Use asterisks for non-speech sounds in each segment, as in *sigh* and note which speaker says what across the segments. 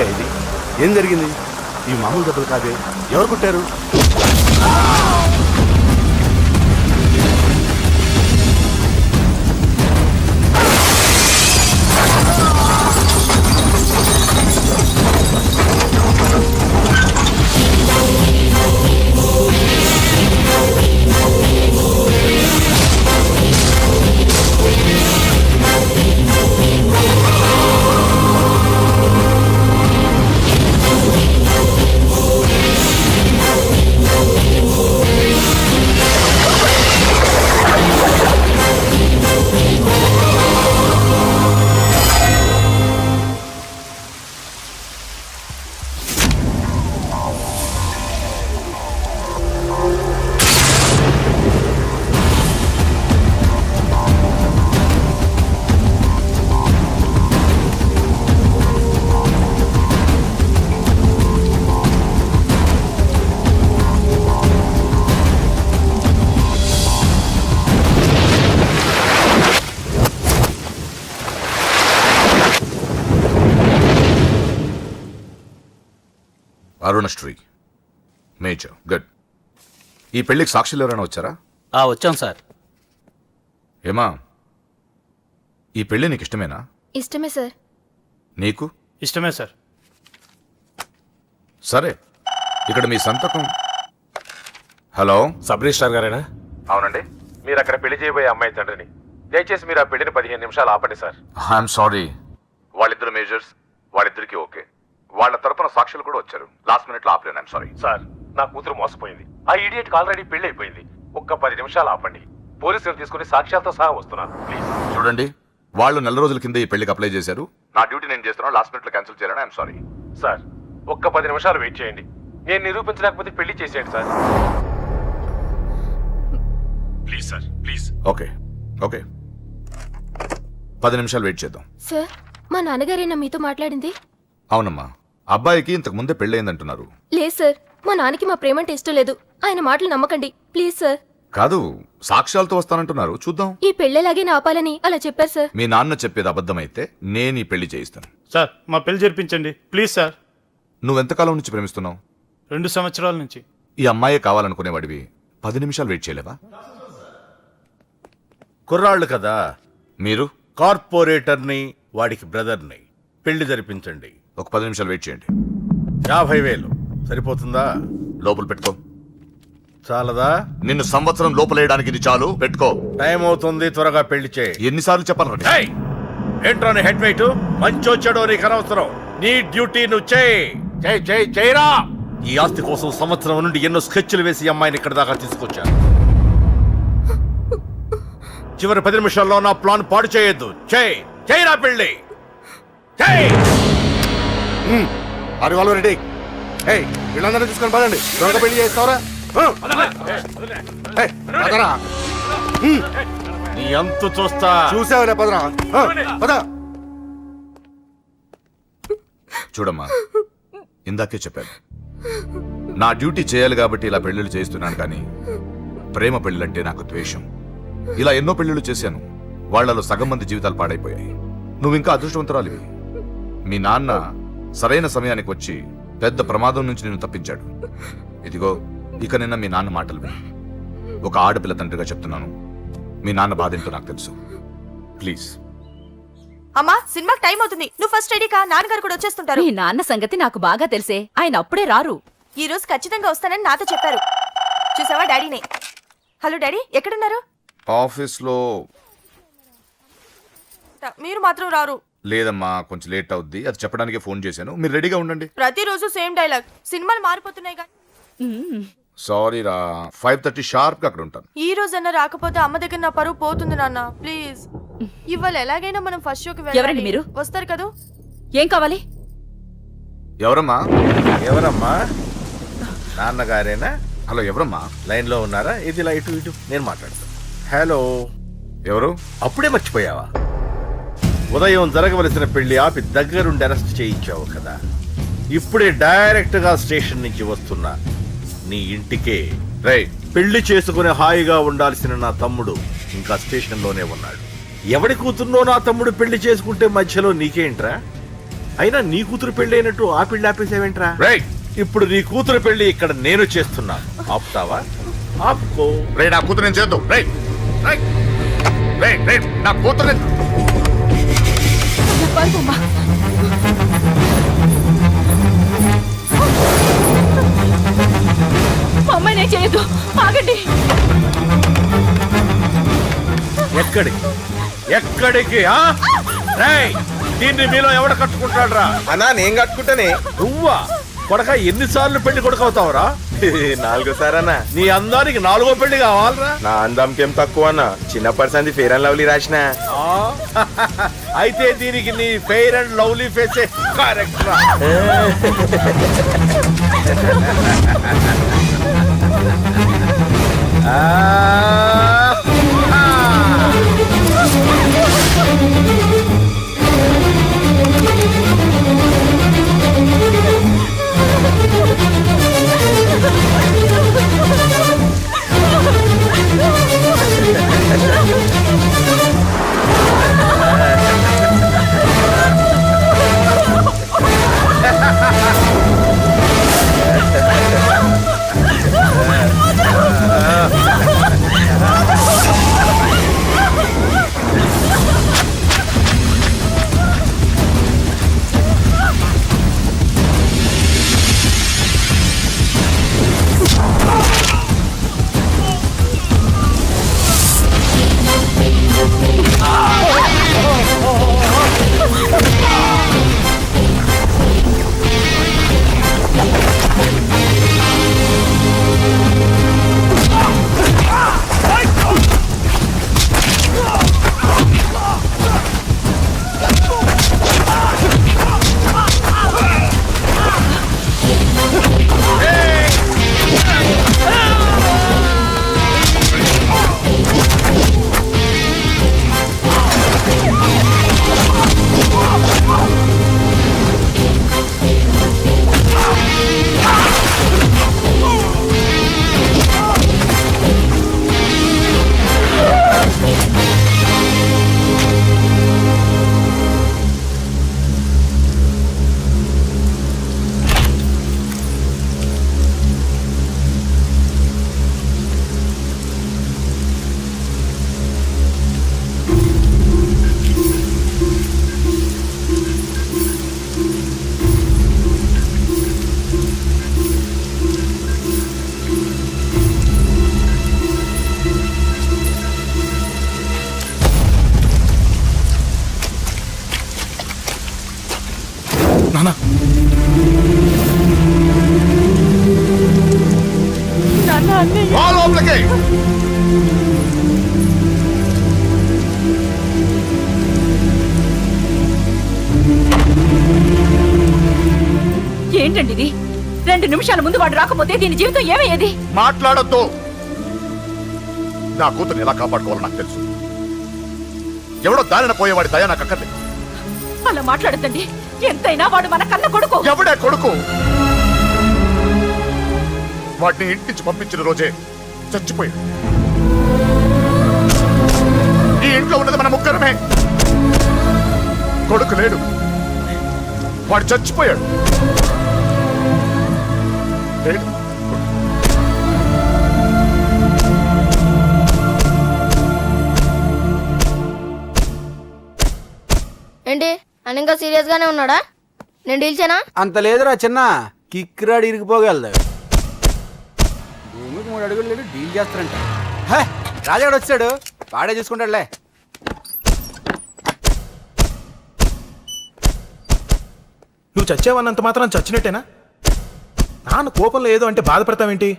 Speaker 1: ఏంటి ఇది. ఏం జరిగింది? ఈ మామూలు దెబ్బలు కాదే. ఎవరు కొట్టారు?
Speaker 2: అరుణశ్రీ మేజర్. గుడ్ ఈ పెళ్ళికి సాక్షులు ఎవరైనా వచ్చారా?
Speaker 3: ఆ వచ్చాం సార్.
Speaker 2: ఏమా? ఈ పెళ్ళి నీకు ఇష్టమేనా?
Speaker 4: ఇష్టమే సార్.
Speaker 2: నీకు?
Speaker 3: ఇష్టమే సార్.
Speaker 2: సరే. ఇక్కడ మీ సంతకం. హలో?
Speaker 5: సబ్ రిజిస్ట్రార్ గారేనా?
Speaker 2: అవునండి.
Speaker 5: మీరు అక్కడ పెళ్ళి చేయబోయే అమ్మాయి తండ్రిని. దయచేసి మీరు ఆ పెళ్ళిని పదిహేను నిమిషాలు ఆపండి సార్.
Speaker 2: ఐఎమ్ సారీ వాళ్ళిద్దరు మేజర్స్ వాళ్ళిద్దరికి ఓకే. వాళ్ళ తరపున సాక్షులు కూడా వచ్చారు. లాస్ట్ మినిట్లో ఆపలేను సారీ
Speaker 5: సార్ నా కూతురు మోసపోయింది. ఆ ఇడియట్ ఆల్రెడీ పెళ్ళి అయిపోయింది ఒక్క పది నిమిషాలు ఆపండి. పోలీసులు తీసుకుని సాక్ష్యాలతో సహా వస్తున్నాను. ప్లీజ్
Speaker 2: చూడండి వాళ్ళు నెల రోజుల కింద ఈ పెళ్ళికి అప్లై చేశారు. నా డ్యూటీ నేను చేస్తున్నాను లాస్ట్ మినిట్లో క్యాన్సిల్ చేయాలని ఐఎమ్ సారీ
Speaker 5: సార్ ఒక్క పది నిమిషాలు వెయిట్ చేయండి. నేను నిరూపించలేకపోతే పెళ్ళి చేసేయండి sir. Please sir please
Speaker 2: okay okay పది నిమిషాలు వెయిట్ చేద్దాం.
Speaker 4: సార్ మా నాన్నగారేనా మీతో మాట్లాడింది?
Speaker 2: అవునమ్మా. అబ్బాయికి ఇంతకు ముందే పెళ్ళయిందంటున్నారు.
Speaker 4: లేదు సార్ మా నాన్నకి మా ప్రేమంటే ఇష్టం లేదు. ఆయన మాటలు నమ్మకండి. Please sir.
Speaker 2: కాదు సాక్ష్యాలతో వస్తానంటున్నారు. చూద్దాం.
Speaker 4: ఈ పెళ్ళేలాగే ఆపాలని అలా చెప్పారు సార్.
Speaker 2: మీ నాన్న చెప్పేది అబద్ధమైతే నేను ఈ పెళ్ళి చేయిస్తాను.
Speaker 3: సార్ మా పెళ్ళి జరిపించండి. Please sir.
Speaker 2: నువ్వెంతకాలం నుంచి ప్రేమిస్తున్నావు?
Speaker 3: రెండు సంవత్సరాల నుంచి.
Speaker 2: ఈ అమ్మాయే కావాలనుకునేవాడివి. పది నిమిషాలు వెయిట్ చేయలేవా?
Speaker 6: కుర్రాళ్ళు కదా.
Speaker 2: మీరు?
Speaker 6: కార్పొరేటర్ని వాడికి బ్రదర్ని. పెళ్ళి జరిపించండి.
Speaker 2: ఒక పది నిమిషాలు వెయిట్ చేయండి.
Speaker 6: యాభై వేలు. సరిపోతుందా?
Speaker 2: లోపల పెట్టుకో.
Speaker 6: చాలదా?
Speaker 2: నిన్ను సంవత్సరం లోపలేయడానికి ఇది చాలు. పెట్టుకో.
Speaker 6: టైం అవుతుంది త్వరగా పెళ్ళి చేయి.
Speaker 2: ఎన్నిసార్లు చెప్పాలి!
Speaker 6: ఏంట్రా నీ హెడ్ వెయిట్? మంచి వచ్చాడో నీకు అనవసరం. నీ డ్యూటీ నువ్వు చేయి. చేయి చేయి చేయరా! ఈ ఆస్తి కోసం సంవత్సరం నుండి ఎన్నో స్కెచ్లు వేసి అమ్మాయిని ఇక్కడ దాకా తీసుకొచ్చాను. చివరి పది నిమిషాల్లో నా ప్లాన్ పాడు చేయొద్దు. చేయి. చేయరా పెళ్ళి. చేయి!
Speaker 1: అరే వాళ్ళు రెడీ. హే వీళ్ళందరూ తీసుకొని పదండి. త్వరగా పెళ్ళి చేస్తావరా? పదరా.
Speaker 6: నీ అంతు చూస్తా.
Speaker 1: చూసావులే పదరా. పద.
Speaker 2: చూడమ్మా ఇందాకే చెప్పాను. నా డ్యూటీ చేయాలి కాబట్టి ఇలా పెళ్ళిళ్ళు చేస్తున్నాను కానీ ప్రేమ పెళ్ళంటే నాకు ద్వేషం. ఇలా ఎన్నో పెళ్ళిళ్ళు చేశాను. వాళ్ళలో సగం మంది జీవితాలు పాడైపోయాయి. నువ్వు ఇంకా అదృష్టవంతురాలివి. మీ నాన్న సరైన సమయానికి వచ్చి పెద్ద ప్రమాదం నుంచి నిన్ను తప్పించాడు. ఇదిగో ఇక నిన్న మీ నాన్న మాటలు విను. ఒక ఆడపిల్ల తండ్రిగా చెప్తున్నాను. మీ నాన్న బాధ ఏంటో నాకు తెలుసు. ప్లీజ్.
Speaker 7: అమ్మా సినిమాకి టైం అవుతుంది. నువ్వు ఫస్ట్ రెడీ కా నాన్నగారు కూడా వచ్చేస్తుంటారు.
Speaker 8: మీ నాన్న సంగతి నాకు బాగా తెలిసే. ఆయన అప్పుడే రారు.
Speaker 7: ఈ రోజు ఖచ్చితంగా వస్తానని నాతో చెప్పారు. చూసావా డాడీనే? హలో డాడీ ఎక్కడున్నారు?
Speaker 2: ఆఫీస్లో
Speaker 7: మీరు మాత్రం రారు.
Speaker 2: లేదమ్మా కొంచెం లేట్ అవుద్ది. అది చెప్పడానికి ఫోన్ చేశాను. మీరు రెడీగా ఉండండి.
Speaker 7: ప్రతిరోజు సేమ్ డైలాగ్. సినిమాలు మారిపోతున్నాయి కానీ.
Speaker 2: సారీ రా. ఫైవ్ థర్టీ షార్ప్గా అక్కడ ఉంటాను.
Speaker 7: ఈ రోజన్నా రాకపోతే అమ్మ దగ్గర నా పరువు పోతుంది నాన్న. ప్లీజ్ ఇవాళ ఎలాగైనా మనం ఫస్ట్ షోకి వెళ్ళాలి.
Speaker 8: ఎవరండి మీరు?
Speaker 7: వస్తారు కదూ?
Speaker 8: ఏం కావాలి?
Speaker 2: ఎవరమ్మా?
Speaker 6: ఎవరమ్మా? నాన్నగారేనా?
Speaker 2: హలో ఎవరమ్మా?
Speaker 6: లైన్లో ఉన్నారా? ఇది లైట్ ఇటు. నేను మాట్లాడతాను హలో.
Speaker 2: ఎవరు?
Speaker 6: అప్పుడే మర్చిపోయావా? ఉదయం జరగవలసిన పెళ్ళి ఆపి దగ్గరుండి అరెస్ట్ చేయించావు కదా. ఇప్పుడే డైరెక్ట్గా స్టేషన్ నుంచి వస్తున్నా. నీ ఇంటికే.
Speaker 2: రే
Speaker 6: పెళ్ళి చేసుకుని హాయిగా ఉండాల్సిన నా తమ్ముడు ఇంకా స్టేషన్లోనే ఉన్నాడు. ఎవడి కూతుర్నో నా తమ్ముడు పెళ్ళి చేసుకుంటే మధ్యలో నీకేంట్రా? అయినా నీ కూతురు పెళ్ళి అయినట్టు ఆ పెళ్ళి ఆపేసావేంట్రా?
Speaker 2: రైట్
Speaker 6: ఇప్పుడు నీ కూతురు పెళ్ళి ఇక్కడ నేను చేస్తున్నా. ఆపుతావా? ఆపుకో.
Speaker 2: రే నా కూతురు నేను చేద్దాం. రైట్ రైట్ రైట్ రైట్ నా కూతురు నేను-
Speaker 8: పారిపోమ్మా. మా అమ్మాయి నేను చేయొద్దు. ఆగండి.
Speaker 6: ఎక్కడికి ఎక్కడికి ఆ? రేయ్, దీన్ని మీలో ఎవడ కట్టుకుంటాడు రా
Speaker 9: అన్నా నేను కట్టుకుంటానే.
Speaker 6: నువ్వా? కొడక ఎన్నిసార్లు పెళ్ళి కొడుకవుతావురా
Speaker 9: నాలుగోసారి అన్న
Speaker 6: నీ అందానికి నాలుగో పెళ్ళి కావాలరా.
Speaker 9: నా అందంకేం తక్కువ అన్న చిన్న పర్సంది ఫేర్ అండ్ లవ్లీ రాసిన.
Speaker 6: ఆ? *laughs* అయితే దీనికి నీ fair and lovely face. Correct రా.
Speaker 8: ముందు వాడు రాకపోతే దీని జీవితం ఏమయ్యేది?
Speaker 2: మాట్లాడొద్దు. నా కూతుర్ని ఎలా కాపాడుకోవాలో నాకు తెలుసు. ఎవడో దారిన పోయేవాడి దయ నాకు అక్కర్లేదు.
Speaker 8: అలా మాట్లాడద్దండి. ఎంతైనా వాడు మన కన్న కొడుకు.
Speaker 2: ఎవడే కొడుకు? వాటిని ఇంటి నుంచి పంపించిన రోజే చచ్చిపోయాడు. ఈ ఇంట్లో ఉన్నది మన ముగ్గురమే. కొడుకు లేడు. వాడు చచ్చిపోయాడు.
Speaker 10: ఏంటి? అని ఇంకా సీరియస్ గానే ఉన్నాడా? నేను డీల్ చేయనా?
Speaker 11: అంత లేదురా చిన్న. కిక్రాడు ఇరిగిపోగలదు భూమికి మూడు అడుగులు లేడు డీల్ చేస్తారంట. హే, రాజాగాడు వచ్చాడు. వాడే చూసుకుంటాడులే.
Speaker 12: నువ్వు చచ్చావన్నంత మాత్రం చచ్చినట్టేనా? నాన్న కోపంలో ఏదో అంటే బాధపడతావేంటి?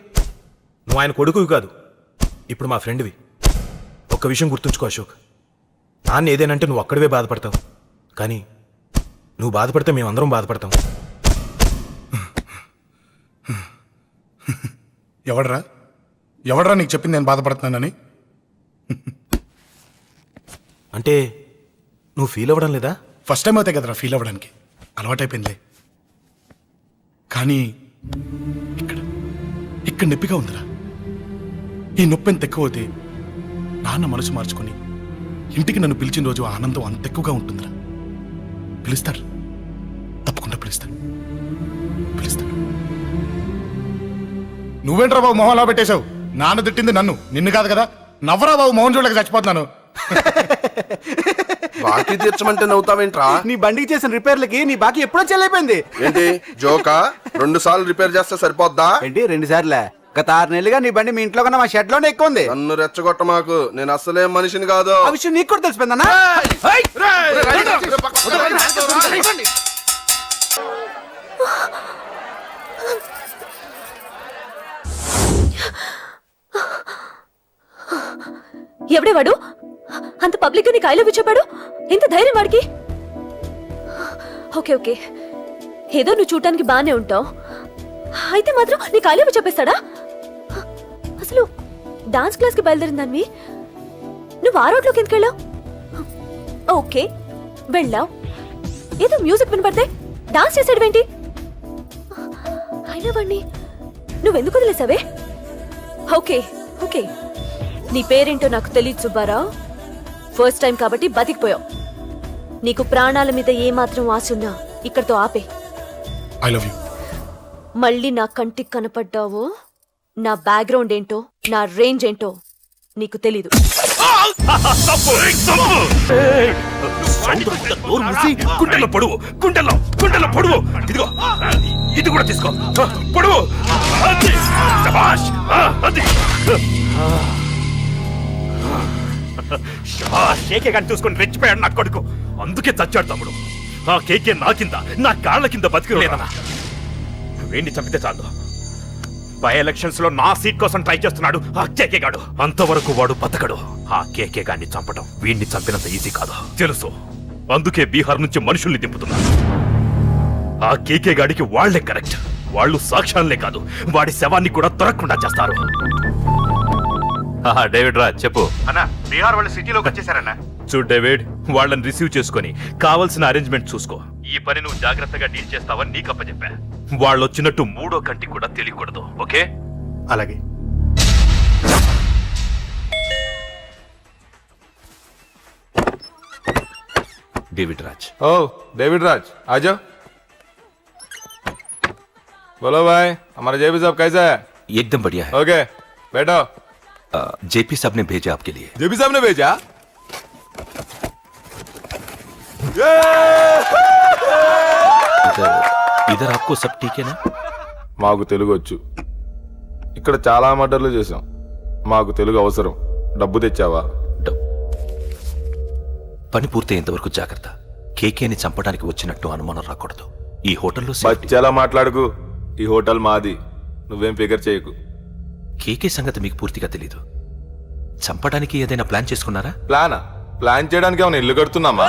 Speaker 12: నువ్వు ఆయన కొడుకువి కాదు. ఇప్పుడు మా ఫ్రెండ్వి. ఒక్క విషయం గుర్తుంచుకో అశోక్. నాన్న ఏదేనంటే నువ్వు అక్కడివే బాధపడతావు. కానీ నువ్వు బాధపడితే మేమందరం బాధపడతాం.
Speaker 13: ఎవడరా? ఎవడరా నీకు చెప్పింది నేను బాధపడుతున్నానని?
Speaker 12: అంటే నువ్వు ఫీల్ అవ్వడం లేదా?
Speaker 13: ఫస్ట్ టైం అవుతాయి కదరా ఫీల్ అవ్వడానికి. అలవాటైపోయిందిలే. కానీ ఇక్కడ. ఇక్కడ నొప్పిగా ఉందిరా. ఈ నొప్పి ఎంత ఎక్కువ నాన్న మనసు మార్చుకొని ఇంటికి నన్ను పిలిచిన రోజు ఆనందం అంత ఎక్కువగా ఉంటుందిరా. పిలుస్తారు. తప్పకుండా పిలుస్తారు. పిలుస్తారు. నువ్వేంట్రా బాబు మొహంలో పెట్టేశావు? నాన్న తిట్టింది నన్ను. నిన్ను కాదు కదా. నవ్వరా బాబు మోహన్ చూడలేక చచ్చిపోతున్నాను. *laughs*
Speaker 1: బాకీ తీర్చమంటే నవ్వుతావేంట్రా?
Speaker 14: నీ బండికి చేసిన రిపేర్లకి నీ బాకీ ఎప్పుడో చెల్లైపోయింది.
Speaker 1: ఏంటి? జోకా? రెండు సార్లు రిపేర్ చేస్తే సరిపోద్దా?
Speaker 14: ఏంటి? రెండు సార్లే? గత ఆరు నెలలుగా నీ బండి మీ ఇంట్లో కన్నా మా షెడ్లోనే ఎక్కువ ఉంది.
Speaker 1: నన్ను రెచ్చగొట్ట మాకు. నేను అసలే మనిషిని కాదు.
Speaker 14: ఆ విషయం నీకు కూడా తెలిసిపోయిందన్నా?
Speaker 4: ఎవడే వాడు? అంత పబ్లిక్ నీకు ఐ లవ్ చెప్పాడు? ఎంత ధైర్యం వాడికి? Okay okay. ఏదో నువ్వు చూడటానికి బాగానే ఉంటావు. అయితే మాత్రం నీకు ఐ లవ్ చెప్పేస్తాడా? అసలు డాన్స్ క్లాస్కి బయలుదేరిన దాన్ని నువ్వు ఆ రోడ్లోకి ఎందుకు వెళ్ళావు? ఓకే వెళ్ళావు. ఏదో మ్యూజిక్ వినపడితే డాన్స్ చేసాడువేంటి అయినా వాడిని నువ్వెందుకు వదిలేసావే? Okay okay. నీ పేరేంటో నాకు తెలియదు సుబ్బారావు. ఫస్ట్ టైం కాబట్టి బతికిపోయావు. నీకు ప్రాణాల మీద ఏమాత్రం ఆశ ఉన్నా ఇక్కడితో ఆపే.
Speaker 13: ఐ లవ్ యూ
Speaker 4: మళ్ళీ నా కంటికి కనపడ్డావో నా బ్యాక్గ్రౌండ్ ఏంటో నా రేంజ్ ఏంటో నీకు తెలీదు.
Speaker 5: గుండెల్లో పొడువు గుండెల్లో గుండెల్లో పొడువు ఇదిగో ఇది కూడా తీసుకో పొడువు అది కేకే కానీ చూసుకొని రెచ్చిపోయాడు నా కొడుకు. అందుకే చచ్చాడు తమ్ముడు. ఆ కేకే నా కింద నా కాళ్ళ కింద బతికలేదన్నా వేణ్ణి చంపితే చాలు? బై ఎలక్షన్స్లో నా సీట్ కోసం ట్రై చేస్తున్నాడు ఆ కేకే గాడు. అంతవరకు వాడు బతకడు. ఆ కేకే గాన్ని చంపడం వీణ్ణి చంపినంత ఈజీ కాదు. తెలుసు. అందుకే బీహార్ నుంచి మనుషుల్ని దింపుతున్నారు ఆ కేకే గాడికి వాళ్ళే కరెక్ట్. వాళ్ళు సాక్ష్యాలనే కాదు. వాడి శవాన్ని కూడా దొరకకుండా చేస్తారు. *laughs* డేవిడ్ రా చెప్పు
Speaker 6: అన్న బీహార్ వాళ్ళు సిటీలోకి వచ్చేసారన్న
Speaker 5: చూడు డేవిడ్ వాళ్ళని రిసీవ్ చేసుకొని కావలసిన అరేంజ్మెంట్ చూసుకో ఈ పని నువ్వు జాగ్రత్తగా డీల్ చేస్తావని నీకు అప్పచెప్పా వాళ్ళు వచ్చినట్టు మూడో కంటి కూడా తెలియకూడదు ఓకే
Speaker 6: అలాగే
Speaker 5: డేవిడ్ రాజ్
Speaker 9: ओ डेविड राज आ जाओ बोलो भाई हमारा जेपी साहब कैसा है
Speaker 5: एकदम बढ़िया
Speaker 9: ओके बैठो
Speaker 5: है जेपी साहब ने भेजा आपके लिए
Speaker 9: जेपी साहब ने भेजा
Speaker 5: इधर इधर आपको सब ठीक है ना
Speaker 9: మాకు తెలుగు వచ్చు ఇక్కడ చాలా మర్డర్లు చేసాం మాకు తెలుగు అవసరం డబ్బు తెచ్చావా
Speaker 5: పని పూర్తయ్యేంత వరకు జాగ్రత్త కేకేని చంపడానికి వచ్చినట్టు అనుమానం రాకూడదు ఈ హోటల్లో safety.
Speaker 9: బచ్చాలా మాట్లాడుకు ఈ హోటల్ మాది నువ్వేం ఫిగర్ చేయకు
Speaker 5: కేకే సంగతి మీకు పూర్తిగా తెలీదు. చంపడానికి ఏదైనా ప్లాన్ చేసుకున్నారా?
Speaker 9: ప్లానా? ప్లాన్ చేయడానికి ఏమైనా ఇల్లు కడుతున్నామా?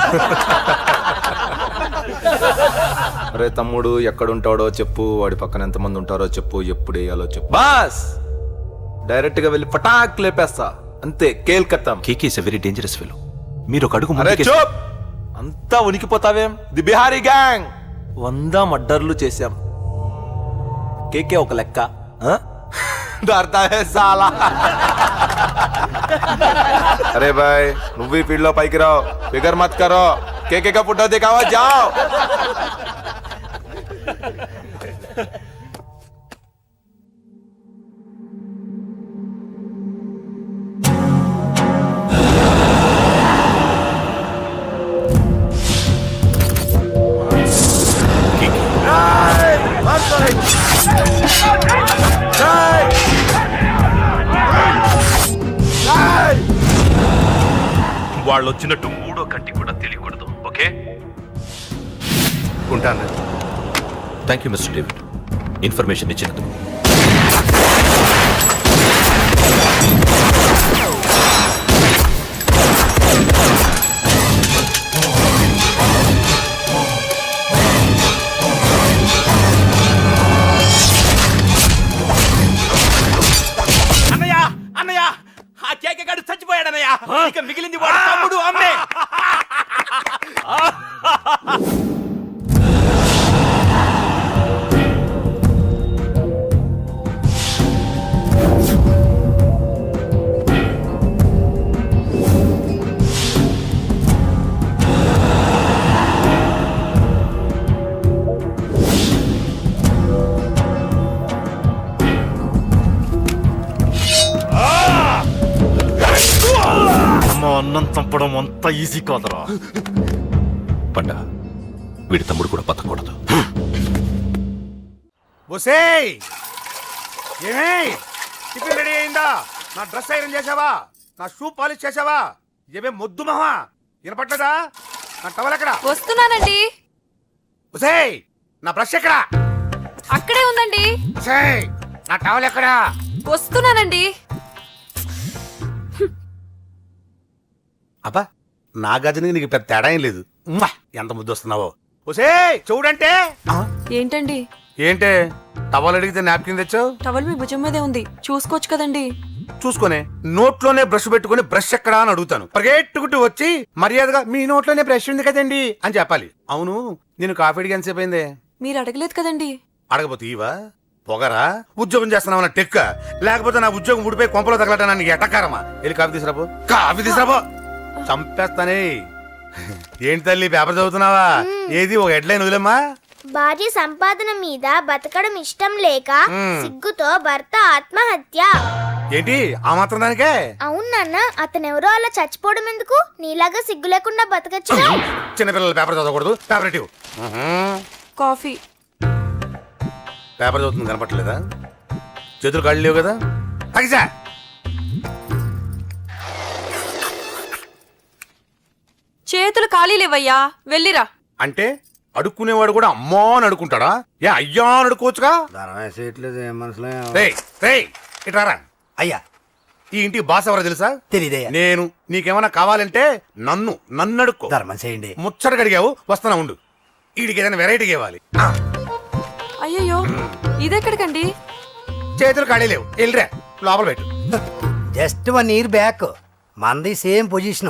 Speaker 9: అరే తమ్ముడు ఎక్కడుంటాడో చెప్పు. వాడి పక్కన ఎంతమంది ఉంటారో చెప్పు. ఎప్పుడు వేయాలో చెప్పు. బాస్! డైరెక్ట్గా వెళ్ళి పటాక్ లేపేస్తా. అంతే కేల్కత్తాం.
Speaker 5: KK is very dangerous fellow. మీరు ఒక అడుగు
Speaker 9: అరే
Speaker 5: ముందుకేసి-
Speaker 9: చూప్! అంతా ఉనికిపోతావేం? The Bihari gang! వంద మర్డర్లు చేశాం. కేకే ఒక లెక్క ఆ? डरता है साला अरे भाई నువ్వు ఈ ఫీల్డ్లో పైకి రావు. ఫిగర్ మత్ కరో. కేకే కా ఫోటో దిఖావో జాओ
Speaker 5: వాళ్ళు వచ్చినట్టు మూడో కంటి కూడా తెలియకూడదు ఓకే?
Speaker 6: ఉంటాను.
Speaker 5: Thank you mister David information ఇచ్చినందుకు.
Speaker 3: ఆ కేక గాడు చచ్చిపోయాడన్నయ్య ఇక మిగిలింది వాడు తమ్ముడు అమ్మే. *laughs*
Speaker 5: అన్నం చంపడం అంత ఈజీ కాదురా.
Speaker 2: పండ వీడి తమ్ముడు కూడా బతకూడదు.
Speaker 1: బొసేయ్ ఏమే? టిఫిన్ రెడీ అయిందా? నా డ్రెస్ ఐరన్ చేసావా నా షూ పాలిష్ చేసావా ఏమే మొద్దు మహా వినపట్లేదా? నా టవల్ ఎక్కడా?
Speaker 7: వస్తున్నానండి.
Speaker 1: బొసేయ్ నా బ్రష్ ఎక్కడా?
Speaker 7: అక్కడే ఉందండి.
Speaker 1: బొసేయ్ నా టవల్ ఎక్కడా?
Speaker 7: వస్తున్నానండి.
Speaker 1: అబ్బా నా నీకు పెద్ద తేడా ఏం లేదు. ఉమ్మా, ఎంత ముద్దు వస్తున్నావో. ఒసే చూడంటే.
Speaker 7: ఏంటండి?
Speaker 1: ఏంటే? టవల్ అడిగితే నాప్కిన్ తెచ్చావు?
Speaker 7: టవల్ మీ భుజం మీదే ఉంది. చూసుకోవచ్చు కదండి.
Speaker 1: చూసుకొని నోట్లోనే బ్రష్ పెట్టుకొని బ్రష్ ఎక్కడా అని అడుగుతాను. పరిగెట్టుకుంటూ వచ్చి మర్యాదగా మీ నోట్లోనే బ్రష్ ఉంది కదండి అని చెప్పాలి. అవును నేను కాఫీ అడిగి ఎంతసేపు అయిందే?
Speaker 7: మీరు అడగలేదు కదండి.
Speaker 1: అడగపోతే ఇవా పొగరా? ఉద్యోగం చేస్తున్నావు టెక్క? లేకపోతే నా ఉద్యోగం ఊడిపోయి కొంపలో తగలటా నీకు ఎటకారమా? వెళ్ళి కాఫీ తీసుకురాబో కాఫీ తీసుకురాబో చంపేస్తానే. ఏంటి తల్లి పేపర్ చదువుతున్నావా? ఏది ఒక హెడ్లైన్ వదిలేమ్మా.
Speaker 15: భార్య సంపాదన మీద బతకడం ఇష్టం లేక. సిగ్గుతో భర్త ఆత్మహత్య.
Speaker 1: ఏంటి ఆ మాత్రం దానికే?
Speaker 15: అవును నాన్న అతనెవరో అలా చచ్చిపోవడం ఎందుకు? నీలాగా సిగ్గు లేకుండా బతకచ్చు
Speaker 1: చిన్నపిల్లల పేపర్ చదవకూడదు పేపర్ ఇటు.
Speaker 7: కాఫీ.
Speaker 1: పేపర్ చదువుతుంది కనపట్లేదా చేతులు కాళ్ళు లేవు కదా? తగ్గిసా
Speaker 7: చేతులు ఖాళీ లేవయ్యా. వెళ్ళిరా.
Speaker 1: అంటే అడుక్కునేవాడు కూడా అమ్మా అని అడుక్కుంటాడా ఏ అయ్యా అని అడుక్కోవచ్చుగా రేయ్ రేయ్ ఇటారా
Speaker 14: అయ్యా.
Speaker 1: ఈ ఇంటికి బాస్ ఎవరో తెలుసా?
Speaker 14: తెలీదయ్యా.
Speaker 1: నేను నీకేమైనా కావాలంటే నన్ను నన్ను అడుక్కో
Speaker 14: ధర్మం చేయండి.
Speaker 1: ముచ్చట గడిగావు వస్తానా ఉండు. వీడికి ఏదైనా వెరైటీ ఇవ్వాలి. ఆ,
Speaker 7: అయ్యయ్యో ఇదెక్కడికండి?
Speaker 1: చేతులు ఖాళీ లేవు. వెళ్ళిరా లోపల పెట్టు.
Speaker 14: Just one year back. మనది same position.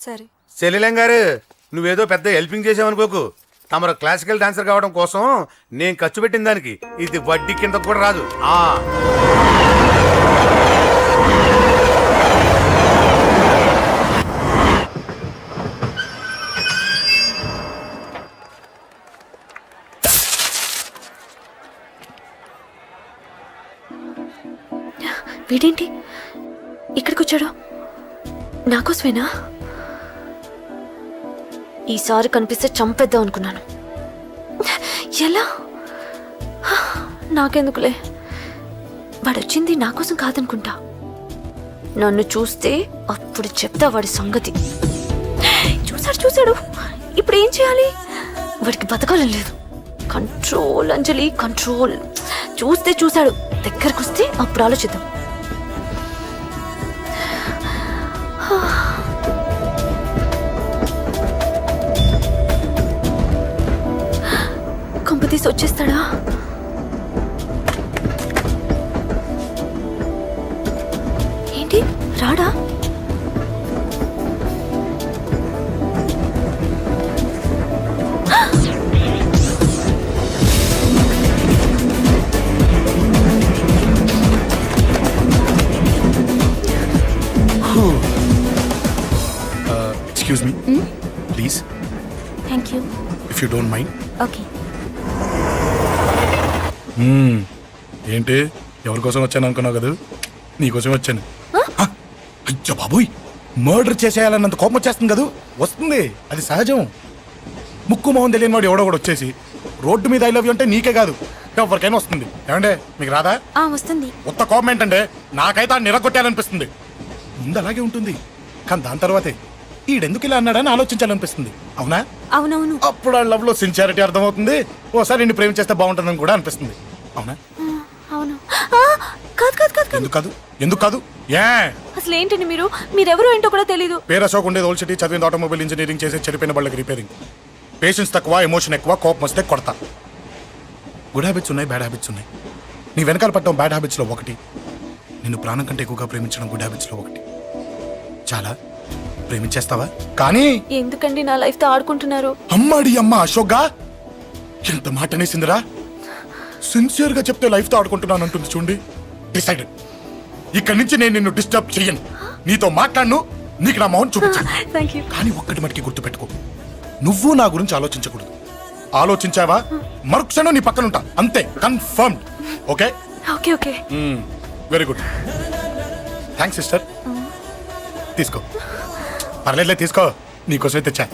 Speaker 7: సరే.
Speaker 1: చెల్లెలం గారు నువ్వేదో పెద్ద హెల్పింగ్ చేసావనుకోకు. తమరు క్లాసికల్ డాన్సర్ కావడం కోసం నేను ఖర్చు పెట్టిన దానికి ఇది వడ్డీ కింద కూడా రాదు. ఆ.
Speaker 4: వీడేంటి? ఇక్కడికి వచ్చాడు నాకోసమేనా? ఈసారి కనిపిస్తే చంపేద్దాం అనుకున్నాను. ఎలా? నాకెందుకులే? వాడు వచ్చింది నా కోసం కాదనుకుంటా. నన్ను చూస్తే అప్పుడు చెప్తా వాడి సంగతి. చూశాడు చూశాడు. ఇప్పుడు ఏం చేయాలి? వాడికి బతకాలని లేదు. Control Anjali control. చూస్తే చూశాడు. దగ్గరకు వస్తే అప్పుడు ఆలోచిద్దాం. వచ్చేస్తాడా? ఏంటి? రాడా?
Speaker 13: Excuse me please
Speaker 4: thank you
Speaker 13: if you don't mind
Speaker 4: okay
Speaker 13: ఏంటి? ఎవరి కోసం వచ్చాను అనుకున్నావు కదా? నీకోసం వచ్చాను! అయ్యో బాబోయ్! మర్డర్ చేసేయాలన్నంత కోపం వచ్చేస్తుంది కదా? వస్తుంది. అది సహజం. ముక్కు మొహం తెలియని వాడు ఎవడో కూడా వచ్చేసి రోడ్డు మీద ఐ లవ్ యూ అంటే నీకే కాదు. ఎవరికైనా వస్తుంది. ఏమంటే మీకు రాదా?
Speaker 4: ఆ వస్తుంది.
Speaker 13: ఉత్త కోపం ఏంటంటే నాకైతే ఆ నిరగొట్టాలనిపిస్తుంది ముందు అలాగే ఉంటుంది. కానీ దాని తర్వాతే ఈడెందుకు ఇలా అన్నాడని ఆలోచించాలనిపిస్తుంది. అవునా?
Speaker 4: అవునవును.
Speaker 13: అప్పుడు ఆ లవ్లో సిన్సియారిటీ అర్థమవుతుంది. ఓసారి నిన్ను ప్రేమించేస్తే బాగుంటుందని కూడా అనిపిస్తుంది. అవునా?
Speaker 4: అవును. ఆ, కాదు కాదు కాదు కాదు.
Speaker 13: ఎందుకు కాదు? ఎందుకు కాదు? ఏ?
Speaker 4: అసలు ఏంటండి మీరు? మీరెవరు ఏంటో కూడా తెలీదు.
Speaker 13: పేరు అశోక్ ఉండేది ఓల్డ్ సిటీ చదివింది ఆటోమొబైల్ ఇంజనీరింగ్ చేసే చెడిపోయిన బళ్ళకి రిపేరింగ్ పేషెన్స్ తక్కువ ఎమోషన్ ఎక్కువ కోపం వస్తే కొడతా. గుడ్ హ్యాబిట్స్ ఉన్నాయి బ్యాడ్ హ్యాబిట్స్ ఉన్నాయి. నీ వెనకాల పట్టడం బ్యాడ్ హ్యాబిట్స్లో ఒకటి. నిన్ను ప్రాణం కంటే ఎక్కువగా ప్రేమించడం గుడ్ హ్యాబిట్స్లో ఒకటి. చాలా. ప్రేమించేస్తావా? కానీ
Speaker 4: ఎందుకండి నా లైఫ్తో ఆడుకుంటున్నారు?
Speaker 13: అమ్మాడి అమ్మ అశోక్గా? ఎంత మాట అనేసిందిరా? సిన్సియర్గా చెప్తే లైఫ్తో ఆడుకుంటున్నాను అంటుంది చూడండి. డిసైడెడ్ ఇక్కడి నుంచి నేను నిన్ను డిస్టర్బ్ చెయ్యను. నీతో మాట్లాడను నీకు నా మౌన్
Speaker 4: యూ *laughs*
Speaker 13: కానీ ఒక్కటి మటుకి గుర్తుపెట్టుకో. నువ్వు నా గురించి ఆలోచించకూడదు. ఆలోచించావా? మరుక్షణం నీ పక్కన ఉంటా. అంతే. Confirmed okay?
Speaker 4: Okay okay.
Speaker 13: Very good thanks sister తీసుకో. పర్లేదులే తీసుకో. నీకోసమే తెచ్చా.